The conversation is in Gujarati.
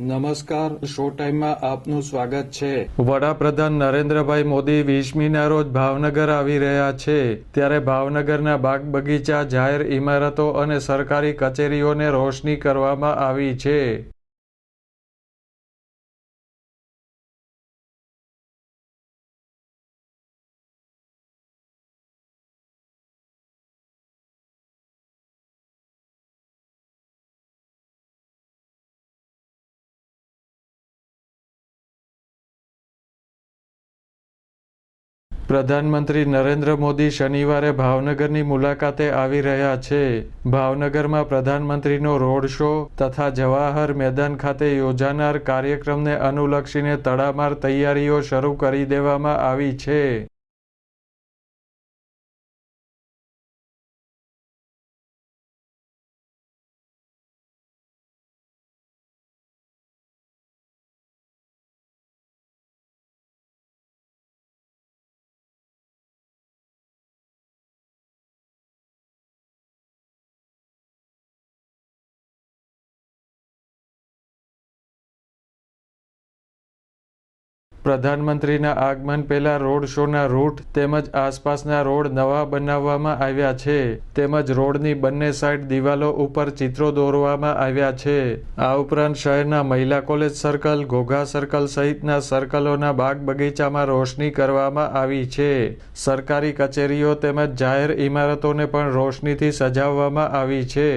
નમસ્કાર, શો ટાઈમમાં આપનું સ્વાગત છે. વડાપ્રધાન નરેન્દ્રભાઈ મોદી વીસમીના રોજ ભાવનગર આવી રહ્યા છે. ત્યારે ભાવનગરના બાગ બગીચા, જાહેર ઇમારતો અને સરકારી કચેરીઓને રોશની કરવામાં આવી છે. પ્રધાનમંત્રી નરેન્દ્ર મોદી શનિવારે ભાવનગરની મુલાકાતે આવી રહ્યા છે. ભાવનગરમાં પ્રધાનમંત્રીનો રોડ શો તથા જવાહર મેદાન ખાતે યોજાનાર કાર્યક્રમને અનુલક્ષીને તડામાર તૈયારીઓ શરૂ કરી દેવામાં આવી છે. પ્રધાનમંત્રીના આગમન પહેલા રોડ શોના રૂટ તેમજ આસપાસના રોડ નવા બનાવવામાં આવ્યા છે. તેમજ રોડની બંને સાઈડ દિવાલો ઉપર ચિત્રો દોરવામાં આવ્યા છે. આ ઉપરાંત શહેરના મહિલા કોલેજ સર્કલ, ઘોઘા સર્કલ સહિતના સર્કલોના બાગ બગીચામાં રોશની કરવામાં આવી છે. સરકારી કચેરીઓ તેમજ જાહેર ઇમારતોને પણ રોશનીથી સજાવવામાં આવી છે.